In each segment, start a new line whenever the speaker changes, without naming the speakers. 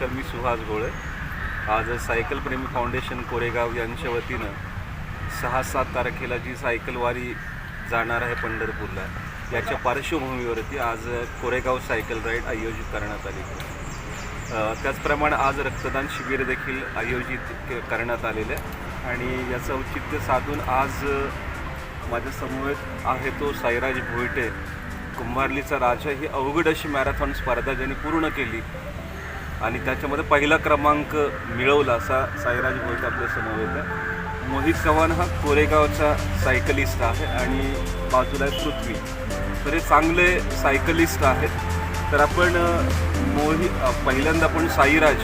नमस्कार मी सुहास गोळे आज सायकल प्रेमी फाउंडेशन कोरेगाव यांच्या वतीनं सहा सात तारखेला जी सायकलवारी जाणार आहे पंढरपूरला याच्या पार्श्वभूमीवरती आज कोरेगाव सायकल राईड आयोजित करण्यात आली. त्याचप्रमाणे आज रक्तदान शिबिर देखील आयोजित करण्यात आलेलं आहे. आणि याचं औचित्य साधून आज माझ्यासमवेत माझ्या आहे तो साईराज भोईटे. कुंभारलीचा राजा ही अवघड अशी मॅरेथॉन स्पर्धा ज्यांनी पूर्ण केली आणि त्याच्यामध्ये पहिला क्रमांक मिळवला असा साईराज भोईटे आपल्यासमोर आहे. मोहित चव्हाण हा कोरेगावचा सायकलिस्ट आहे आणि बाजूला आहे पृथ्वी. तर हे चांगले सायकलिस्ट आहेत. तर आपण मोहित पहिल्यांदा आपण साईराज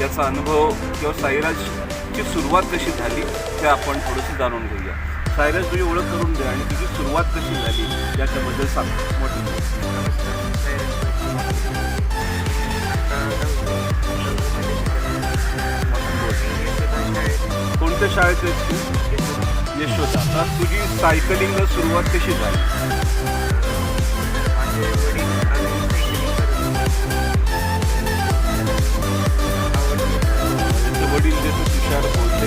याचा अनुभव किंवा साईराजची सुरुवात कशी झाली ते आपण थोडंसं जाणून घेऊया. साईराज तुझी ओळख करून द्या आणि तुझी सुरुवात कशी झाली याच्याबद्दल सांग. मोठी कोणत्या शाळेत आहेस तू? यशोदा. तर तुझी सायकलिंगला सुरुवात कशी झाली? वडील जे तू तुषार बोलते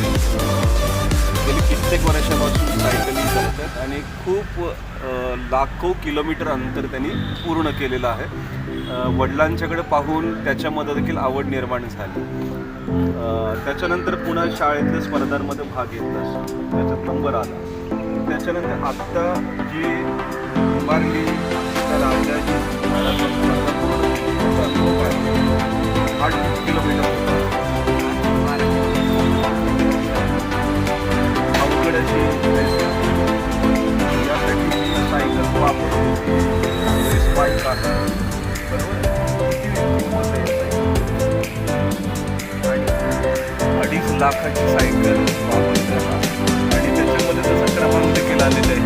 गेली कित्येक वर्षापासून सायकलिंग करतात आणि खूप लाखो किलोमीटर अंतर त्यांनी पूर्ण केलेलं आहे. वडिलांच्याकडे पाहून त्याच्यामध्ये देखील आवड निर्माण झाली. त्याच्यानंतर पुन्हा शाळेतल्या स्पर्धांमध्ये भाग घेतलास त्याच्यात नंबर आला. त्याच्यानंतर आत्ता जी मार्गी आठ किलोमीटर. लाखाची सायकल आणि त्याच्यामध्ये जसं क्रमांक देखील आलेलं आहे.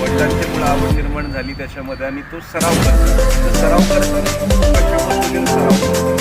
वडिलांच्यामुळे आवड निर्माण झाली त्याच्यामध्ये आणि तो सराव करतो. सराव करताना कशा पद्धतीने सराव करतो.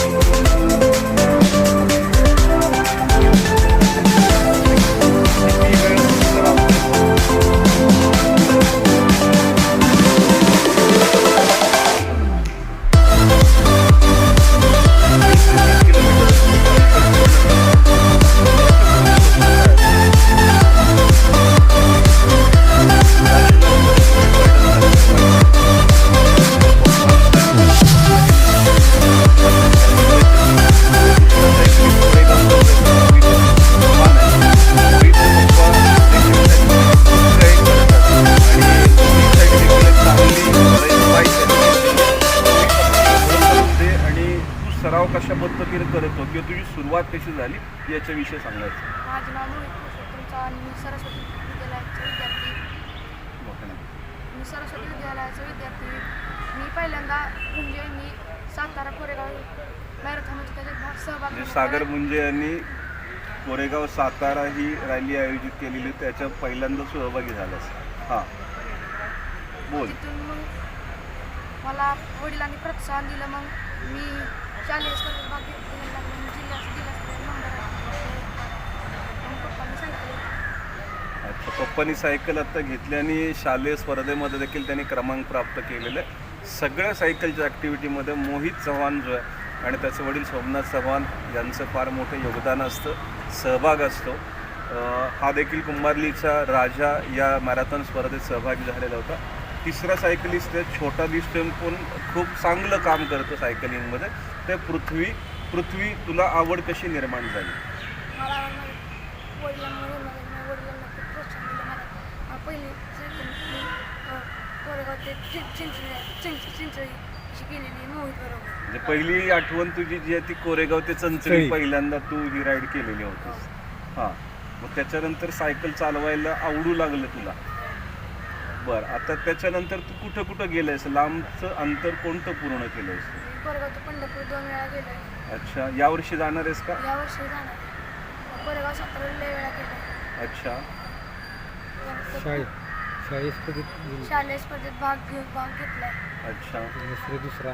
कशी झाली याच्याविषयी सांगायचं.
माझे नाव मोहित पुरुषोत्तम मी सरस्वती विद्यालयाचा विद्यार्थी. मी सरस्वती विद्यालयाचा विद्यार्थी. मी पहिल्यांदा म्हणजे मी सातारा कोरेगाव मॅरेथॉनमध्ये त्याच्यात भाग सहभाग
म्हणजे
घेतला.
सागर मुंजे यांनी कोरेगाव सातारा ही रॅली आयोजित केलेली त्याच्या पहिल्यांदा सहभागी झालास हां. बोल.
तिथून मग मला वडिलांनी प्रोत्साहन दिलं मग मी शालेय स्पर्धेत भाग घेतला जिल्ह्यात
अच्छा पप्पानी सायकल आता घेतली आणि शालेय स्पर्धेमध्ये देखील त्यांनी क्रमांक प्राप्त केलेले. आहे. सगळ्या सायकलच्या ॲक्टिव्हिटीमध्ये मोहित चव्हाण जो आहे आणि त्याचे वडील सोमनाथ चव्हाण यांचं फार मोठं योगदान असतं सहभाग असतो. हा देखील कुंभारलीचा राजा या मॅरेथॉन स्पर्धेत सहभागी झालेला होता. तिसरा सायकलिस्ट आहे छोटा दिसतोय पण खूप चांगलं काम करतो सायकलिंगमध्ये. ते पृथ्वी पृथ्वी तुला आवड कशी निर्माण झाली
मला माझ्या वडिलांमुळे माझ्या वडिलांना खूप प्रोत्साहन दिलं मला अं, पहिली सायकल मी अं, कोरेगाव ते चिं- चिंचणी चिंच चिंचळी अशी केलेली मोहित बरोबर
म्हणजे पहिली आठवण तुझी जी आहे ती कोरेगाव ते चंचणी
चंचणी.
पहिल्यांदा तू ही राईड केलेली होतीस. हां. मग त्याच्यानंतर सायकल चालवायला आवडू लागलं तुला? बरं आता त्याच्यानंतर तू कुठं कुठं गेलंयस? लांबचं अंतर कोणतं पूर्ण केलंयस?
मी कोरेगाव ते पंढरपूर दोन वेळा गेलो आहे
अच्छा यावर्षी जाणार आहेस का?
यावर्षी जाणार आहे. कोरेगाव सतरा लय वेळा गेलो
अच्छा.
शाळेत स्पर्धेत
शालेय स्पर्धेत भाग घेऊन भाग घेतलाय.
अच्छा. दुसरे दुसरा.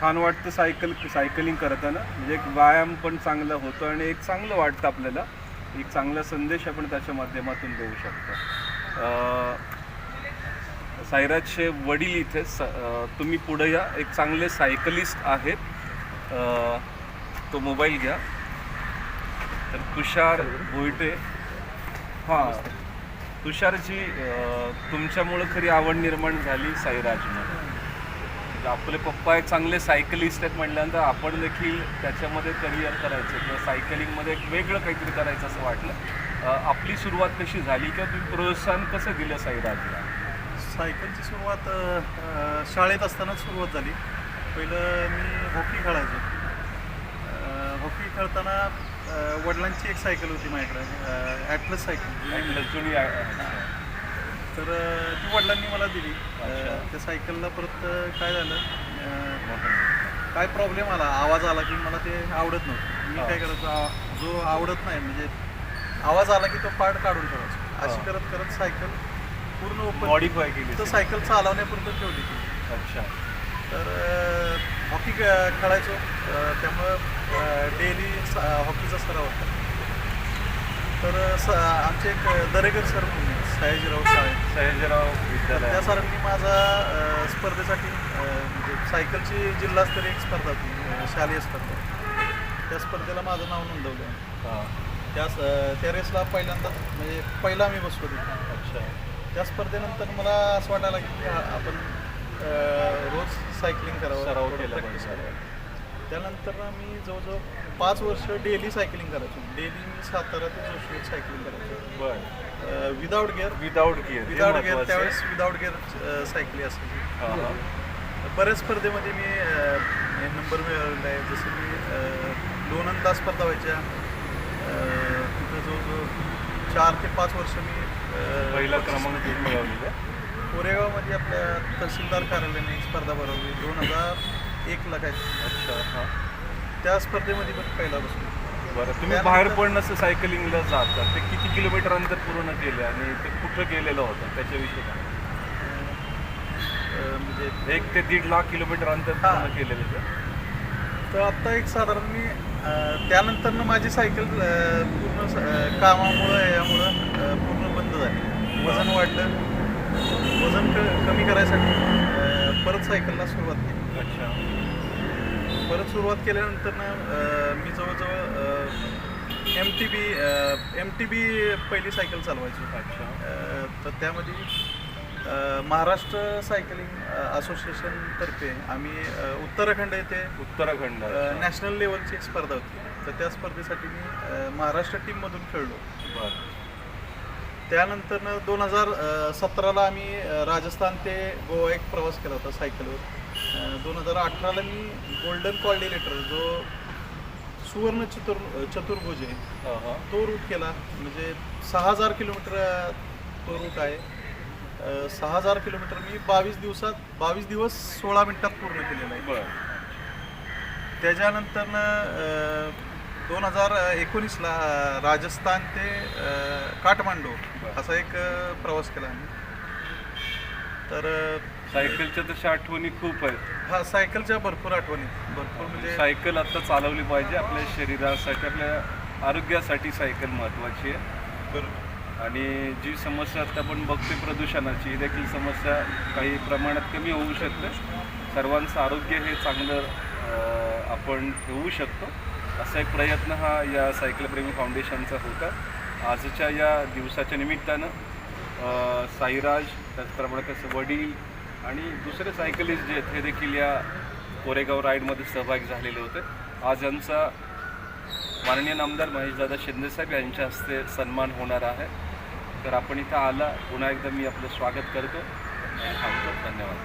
छान वाटतं सायकल सायकलिंग करताना. म्हणजे एक व्यायाम पण चांगला होतो आणि एक चांगलं वाटतं आपल्याला. एक चांगला संदेश आपण त्याच्या माध्यमातून देऊ शकतो. अं, साईराजचे वडील इथे स तुम्ही पुढे या. एक चांगले सायकलिस्ट आहेत. तो मोबाईल घ्या. तर तुषार भोईटे. हां. तुषारजी तुमच्यामुळं खरी आवड निर्माण झाली साईराजमध्ये म्हणजे आपले पप्पा एक चांगले सायकलिस्ट आहेत म्हटल्यानंतर आपण देखील त्याच्यामध्ये करिअर करायचं किंवा सायकलिंगमध्ये एक वेगळं काहीतरी करायचं असं वाटलं. आपली सुरुवात कशी झाली किंवा तुम्ही प्रोत्साहन कसं दिलं साईराजला?
सायकलची सुरुवात शाळेत असतानाच सुरुवात झाली. पहिलं मी हॉकी खेळायचो. हॉकी खेळताना वडिलांची एक सायकल होती माझ्याकडे ॲटलस सायकल
जुनी
तर ती वडिलांनी मला दिली. त्या सायकलला परत काय झालं? काय प्रॉब्लेम आला? आवाज आला की मला ते आवडत नव्हतं. मी. काय करायचो जो आवडत नाही म्हणजे आवाज आला की तो पार्ट काढून ठेवायचो. अशी. करत करत सायकल पूर्ण ओपन
मॉडीफाय केली
तर सायकल चालवण्यापुरतं ठेवली ती.
अच्छा.
तर हॉकी खेळायचो. त्यामुळं डेली हॉकीचा सराव होता. तर स आमचे एक दरेकर सर म्हणून सयाजीराव शाळे
सयाजीराव
त्या
विद्यालय
सरांनी माझा स्पर्धेसाठी म्हणजे सायकलची जिल्हास्तरीय एक स्पर्धा होती शालेय स्पर्धा. त्या स्पर्धेला माझं नाव नोंदवलं
हां.
त्या स- त्या रेसला पहिल्यांदा म्हणजे पहिला मी बसलो तिथे.
अच्छा.
त्या स्पर्धेनंतर मला असं वाटायला लागलं की आपण रोज सायकलिंग करावं.
सराव केला.
त्यानंतर ना मी जवळजवळ पाच वर्ष डेली सायकलिंग करायचो. डेली मी सातारा ते जोशी सायकलिंग करायचो.
बर.
Without gear
without gear
without gear त्यावेळेस विदाऊट गिअर सायकली असायची. बऱ्याच स्पर्धेमध्ये मी नंबर मिळवलेला आहे. जसं की अ, दोन अंदाज स्पर्धा व्हायच्या. तिथं जवळजवळ चार ते पाच वर्ष मी
पहिला क्रमांक मिळवलेला.
कोरेगावमध्ये आपल्या तहसीलदार कार्यालयाने स्पर्धा भरवली. दोन हजार एकला काय
अच्छा हां.
त्या स्पर्धेमध्ये पण पहिला बसलो.
बरं तुम्ही
त्यानंतर-
बाहेर पण असं सायकलिंगला जाता. ते किती किलोमीटर अंतर पूर्ण केले आणि ते कुठं गेलेलं होतं? त्याच्याविषयी काय?
अ, म्हणजे
एक ते दीड लाख किलोमीटर अंतर
हां.
पूर्ण केलेलं आहे
तर आत्ता एक साधारण मी अ, त्यानंतरनं माझी सायकल अ, पूर्ण स- अ, कामामुळं यामुळं अ, पूर्ण बंद झाली. वजन वाढलं. वजन क कमी करायसाठी अ, परत सायकलला सुरुवात केली.
अच्छा.
परत सुरुवात केल्यानंतरनं अ, मी जवळजवळ M T B M T B पहिली सायकल चालवायची. तर त्यामध्ये महाराष्ट्र सायकलिंग असोसिएशनतर्फे आम्ही उत्तराखंड येथे
उत्तराखंड
नॅशनल लेवलची एक स्पर्धा होती. तर त्या स्पर्धेसाठी मी महाराष्ट्र टीममधून खेळलो. त्यानंतरनं दोन हजार सतराला आम्ही राजस्थान ते गोवा एक प्रवास केला होता सायकलवर दोन हजार अठराला मी गोल्डन कॉर्डिनेटर जो सुवर्ण चतुर चतुर्भुज आहे तो रूट केला. म्हणजे सहा हजार किलोमीटर तो रूट आहे. सहा हजार किलोमीटर मी बावीस दिवसात बावीस दिवस सोळा मिनिटात पूर्ण केलेलं आहे.
बरं.
त्याच्यानंतरनं दोन हजार एकोणीसला राजस्थान ते काठमांडू. असा एक प्रवास केला आम्ही. तर
सायकलच्या तशा आठवणी खूप आहेत.
हा सायकलच्या भरपूर आठवणी. भरपूर म्हणजे
सायकल आता चालवली पाहिजे. आपल्या शरीरासाठी आपल्या आरोग्यासाठी सायकल महत्त्वाची आहे.
बरोबर.
आणि जी समस्या आता आपण बघतोय प्रदूषणाची ही देखील समस्या काही प्रमाणात कमी होऊ शकते. सर्वांचं आरोग्य हे चांगलं अं, आपण ठेवू शकतो. असा एक प्रयत्न हा या सायकलप्रेमी फाउंडेशनचा होता. आजच्या या दिवसाच्या निमित्तानं अं, साईराज त्याचप्रमाणे त्याचे वडील आणि दुसरे सायकलिस्ट जे आहेत हे देखील या कोरेगाव राईडमध्ये सहभागी झालेले होते. आज यांचा माननीय आमदार महेशदादा शिंदेसाहेब यांच्या हस्ते सन्मान होणार आहे. तर आपण इथं आला पुन्हा एकदा मी आपलं स्वागत करतो. आणि थांबतो. धन्यवाद.